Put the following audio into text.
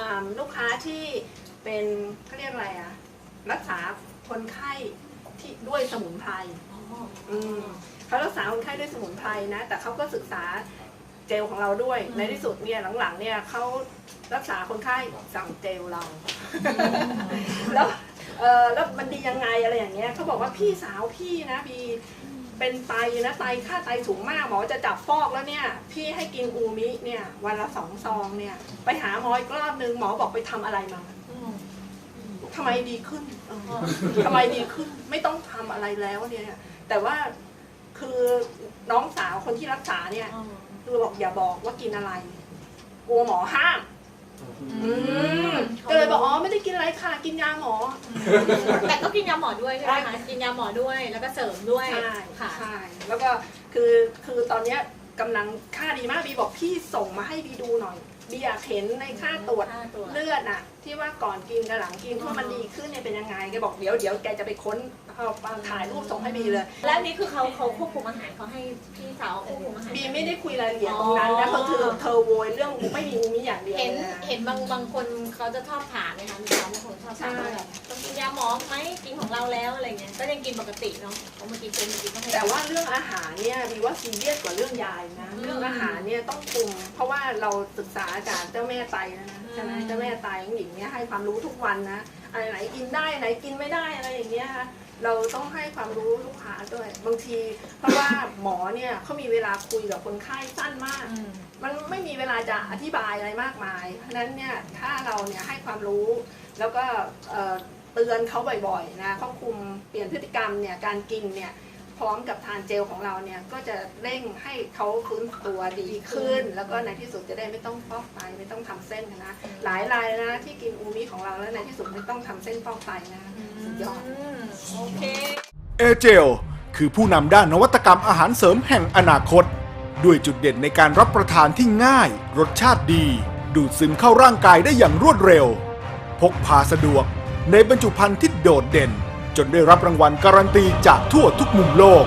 อ่าลูกค้าที่เป็นเขาเรียกอะไรอะรักษาคนไข้ที่ด้วยสมุนไพรอืมเขารักษาคนไข้ด้วยสมุนไพรนะ แต่เขาก็ศึกษาเจลของเราด้วยอืมในที่สุดเนี่ยหลังๆ เนี่ยเขารักษาคนไข้สั่งเจลเรา แล้วเออแล้วมันดียังไงอะไรอย่างเงี้ยเขาบอกว่าพี่สาวพี่นะบี เป็นไตนะไตค่าไตสูงมากหมอจะจับฟอกแล้วเนี่ย พี่ให้กินอูมิเนี่ยวันละสองซองเนี่ย ไปหาหมออีกรอบนึงหมอบอกไปทำอะไรมาทำไมดีขึ้นเออทำไมดีขึ้น ไม่ต้องทำอะไรแล้วเนี่ย แต่ว่าคือน้องสาวคนที่รักษาเนี่ย คือบอกอย่าบอกว่ากินอะไร กลัวหมอห้าม อืมก็เลยบอกอ๋อไม่ได้กินอะไรค่ะ กินยาหมอ แต่ก็กินยาหมอด้วยใช่ไหมคะกินยาหมอด้วยแล้วก็เสริมด้วยใช่ค่ะใช่แล้วก็คือคือตอนเนี้ยกำลังค่าดีมากบีบอกพี่ส่งมาให้บีดูหน่อยบีอยากเห็นในค่าตรวจค่าตรวจเลือดอะที่ว่าก่อนกินกับหลังกินว่ามันดีขึ้นเนี่ยเป็นยังไงแกบอกเดี๋ยวเดี๋ยวแกจะไปค้นเอาถ่ายรูปส่งให้บีเลย แล้วอันนี้คือเขาเขาควบคุมอาหารเขาให้พี่สาวควบคุมอาหาร บีไม่ได้คุยรายละเอียดตรงนั้นนะอ๋อก็คือเธอโวยเรื่องไม่มีอูมิอย่างเดียวเห็นลยะเห็นบางบางคนเขาจะชอบถามนะคะมีสาวบางคนชอบถามว่าแบบต้องกินยาหมอไหมกินของเราแล้วอะไรเงี้ยก็ยังกินปกติเนาะเพราะเมื่อกี้เป็นเมื่อกี้ก็ให้แต่ว่าเรื่องอาหารเนี่ยบีว่าซีเรียสกว่าเรื่องยายนะอืมเรื่องอาหารเนี่ยต้องคุม เพราะว่าเราศึกษาจากเจ้าแม่ไตนะใช่ไหมอืมเจ้าแม่ไตหญิงเนี่ยให้ความรู้ทุกวันนะอะไรไหนกินได้ไหนกินไม่ได้อะไรอย่างเงี้ยค่ะ เราต้องให้ความรู้ลูกค้าด้วย บางที เพราะว่าหมอเนี่ยเขามีเวลาคุยกับคนไข้สั้นมากอืมมันไม่มีเวลาจะอธิบายอะไรมากมาย เพราะฉะนั้นเนี่ยถ้าเราเนี่ยให้ความรู้ แล้วก็เอ่อเตือนเขาบ่อยๆนะควบคุมเปลี่ยนพฤติกรรมเนี่ยการกินเนี่ยพร้อมกับทานเจลของเราเนี่ยก็จะเร่งให้เขาฟื้นตัวดีขึ้น แล้วก็ในที่สุดจะได้ไม่ต้องฟอกไตไม่ต้องทำเส้นนะหลายรายนะที่กินอูมิของเราแล้วในที่สุดไม่ต้องทำเส้นฟอกไตนะสุดยอดอืมโอเค เอเจลคือผู้นำด้านนวัตกรรมอาหารเสริมแห่งอนาคต ด้วยจุดเด่นในการรับประทานที่ง่าย รสชาติดี ดูดซึมเข้าร่างกายได้อย่างรวดเร็ว พกพาสะดวก ในบรรจุภัณฑ์ที่โดดเด่น จนได้รับรางวัลการันตีจากทั่วทุกมุมโลก